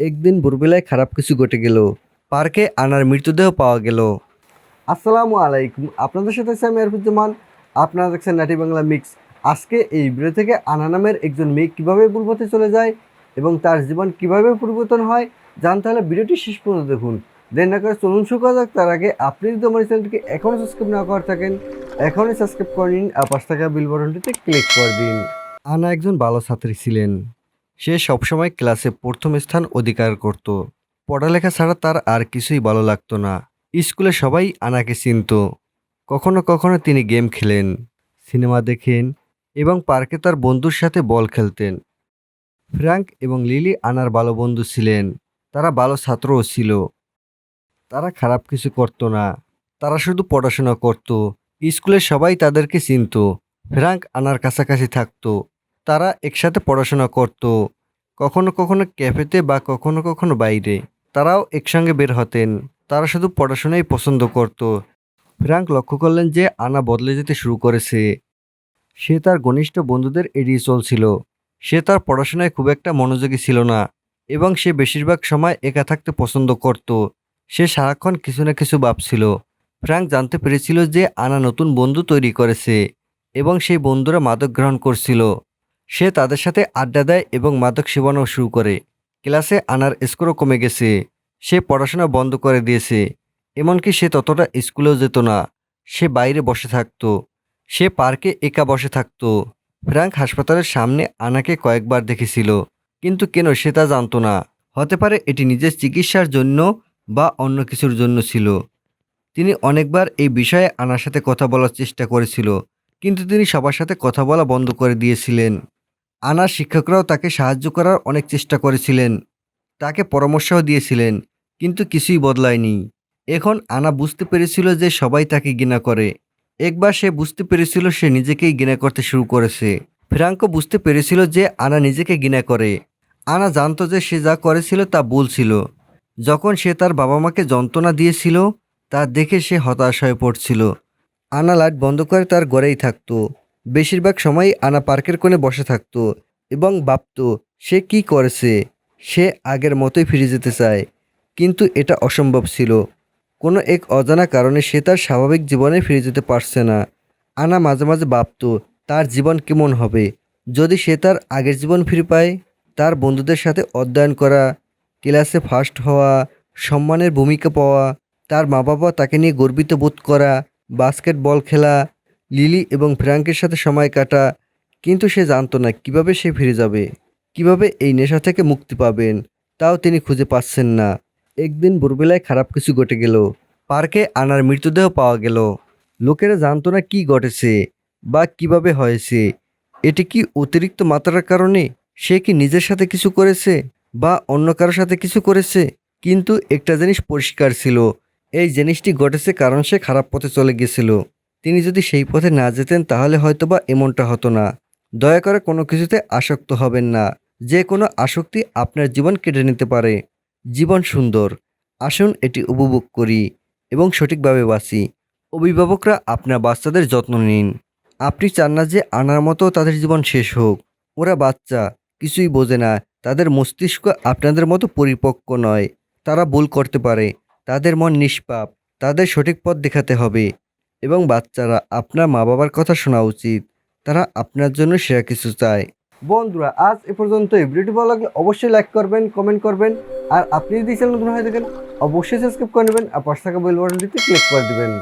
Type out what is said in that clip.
একদিন ভোরবেলায় খারাপ কিছু ঘটে গেল। পার্কে আনার মৃতদেহ পাওয়া গেল। আসসালামু আলাইকুম, আপনাদের সাথে আমি আরফুজ্জামান আপনারা দেখছেন নাটি বাংলা মিক্স। আজকে এই ভিডিও থেকে আনা নামের একজন মেয়ে কীভাবে পূর্বতে চলে যায় এবং তার জীবন কীভাবে পরিবর্তন হয়, জানতে হলে ভিডিওটি শেষ পর্যন্ত দেখুন। দেন না করে চলুন শুকা যাক। তার আগে আপনি যদি আমার চ্যানেলটিকে এখনও সাবস্ক্রাইব না করে থাকেন, এখনই সাবস্ক্রাইব করে নিন আর পাঁচ টাকা বিল বাটনটিতে ক্লিক করে দিন। আনা একজন ভালো ছাত্রী ছিলেন। সে সবসময় ক্লাসে প্রথম স্থান অধিকার করত। পড়ালেখা ছাড়া তার আর কিছুই ভালো লাগতো না। স্কুলে সবাই আনাকে চিনত। কখনো কখনো তিনি গেম খেলেন, সিনেমা দেখেন এবং পার্কে তার বন্ধুর সাথে বল খেলতেন। ফ্র্যাঙ্ক এবং লিলি আনার ভালো বন্ধু ছিলেন। তারা ভালো ছাত্রও ছিল। তারা খারাপ কিছু করতো না। তারা শুধু পড়াশোনা করত। স্কুলে সবাই তাদেরকে চিনত। ফ্র্যাঙ্ক আনার কাছাকাছি থাকতো। তারা একসাথে পড়াশোনা করত, কখনো কখনো ক্যাফেতে বা কখনো কখনো বাইরে। তারাও একসঙ্গে বের হতেন। তারা শুধু পড়াশোনাই পছন্দ করত। ফ্র্যাঙ্ক লক্ষ্য করলেন যে আনা বদলে যেতে শুরু করেছে। সে তার ঘনিষ্ঠ বন্ধুদের এড়িয়ে চলছিল। সে তার পড়াশোনায় খুব একটা মনোযোগী ছিল না এবং সে বেশিরভাগ সময় একা থাকতে পছন্দ করত। সে সারাক্ষণ কিছু না কিছু ভাবছিল। ফ্র্যাঙ্ক জানতে পেরেছিল যে আনা নতুন বন্ধু তৈরি করেছে এবং সেই বন্ধুরা মাদক গ্রহণ করছিল। সে তাদের সাথে আড্ডা দেয় এবং মাদক সেবনও শুরু করে। ক্লাসে আনার স্কোরও কমে গেছে। সে পড়াশোনা বন্ধ করে দিয়েছে। এমনকি সে ততটা স্কুলেও যেত না। সে বাইরে বসে থাকতো। সে পার্কে একা বসে থাকতো। ফ্র্যাঙ্ক হাসপাতালের সামনে আনাকে কয়েকবার দেখেছিল। কিন্তু কেন সে তা জানতো না। হতে পারে এটি নিজের চিকিৎসার জন্য বা অন্য কিছুর জন্য ছিল। তিনি অনেকবার এই বিষয়ে আনার সাথে কথা বলার চেষ্টা করেছিল। কিন্তু তিনি সবার সাথে কথা বলা বন্ধ করে দিয়েছিলেন। আনার শিক্ষকরাও তাকে সাহায্য করার অনেক চেষ্টা করেছিলেন। তাকে পরামর্শও দিয়েছিলেন, কিন্তু কিছুই বদলায়নি। এখন আনা বুঝতে পেরেছিল যে সবাই তাকে ঘৃণা করে। একবার সে বুঝতে পেরেছিল সে নিজেকেই ঘৃণা করতে শুরু করেছে। ফ্রাঙ্কো বুঝতে পেরেছিল যে আনা নিজেকে ঘৃণা করে। আনা জানতো যে সে যা করেছিল তা ভুল ছিল। যখন সে তার বাবা মাকে যন্ত্রণা দিয়েছিল, তা দেখে সে হতাশ হয়ে পড়ছিল। আনা লাইট বন্ধ করে তার ঘরেই থাকতো। বেশিরভাগ সময়ই আনা পার্কের কোণে বসে থাকতো এবং ভাবতো, সে কি করেছে? সে আগের মতোই ফিরে যেতে চায়। কিন্তু এটা অসম্ভব ছিল। কোনো এক অজানা কারণে সে তার স্বাভাবিক জীবনে ফিরে যেতে পারছে না। আনা মাঝে মাঝে ভাবতো, তার জীবন কেমন হবে? যদি সে তার আগের জীবন ফিরে পায়, তার বন্ধুদের সাথে অধ্যয়ন করা, ক্লাসে ফার্স্ট হওয়া, সম্মানের ভূমিকা পাওয়া, তার মা বাবা তাকে নিয়ে গর্বিত বোধ করা, বাস্কেটবল খেলা লিলি এবং ফ্র্যাঙ্কের সাথে সময় কাটা, কিন্তু সে জানতো না কীভাবে সে ফিরে যাবে, কীভাবে এই নেশা থেকে মুক্তি পাবেন, তাও তিনি খুঁজে পাচ্ছেন না। একদিন ভোরবেলায় খারাপ কিছু ঘটে গেল। পার্কে আনার মৃতদেহ পাওয়া গেল। লোকেরা জানতো না কি ঘটেছে বা কীভাবে হয়েছে। এটি কি অতিরিক্ত মাত্রার কারণে সে কি নিজের সাথে কিছু করেছে বা অন্য কারোর সাথে কিছু করেছে? কিন্তু একটা জিনিস পরিষ্কার ছিল। এই জিনিসটি ঘটেছে কারণ সে খারাপ পথে চলে গেছিল। তিনি যদি সেই পথে না যেতেন, তাহলে হয়তোবা এমনটা হতো না। দয়া করে কোনো কিছুতে আসক্ত হবেন না। যে কোনো আসক্তি আপনার জীবন কেটে নিতে পারে। জীবন সুন্দর। আসুন এটি উপভোগ করি এবং সঠিকভাবে বাঁচি। অভিভাবকরা আপনার বাচ্চাদের যত্ন নিন। আপনি চান না যে আনার মতো তাদের জীবন শেষ হোক। ওরা বাচ্চা, কিছুই বোঝে না। তাদের মস্তিষ্ক আপনাদের মতো পরিপক্ক নয়। তারা ভুল করতে পারে। তাদের মন নিষ্পাপ। তাদের সঠিক পথ দেখাতে হবে। এবং বাচ্চারা আপনার মা বাবার কথা শোনা উচিত। তারা আপনার জন্য সেরা কিছু চায়। বন্ধুরা, আজ এ পর্যন্ত ভিডিওটি ভালো লাগলে অবশ্যই লাইক করবেন কমেন্ট করবেন। আর আপনি যদি চ্যানেল নতুন হয়ে থাকেন, অবশ্যই সাবস্ক্রাইব করে নেবেন। আর পাশে থাকা বেল বাটনটিতে ক্লিক করে দেবেন।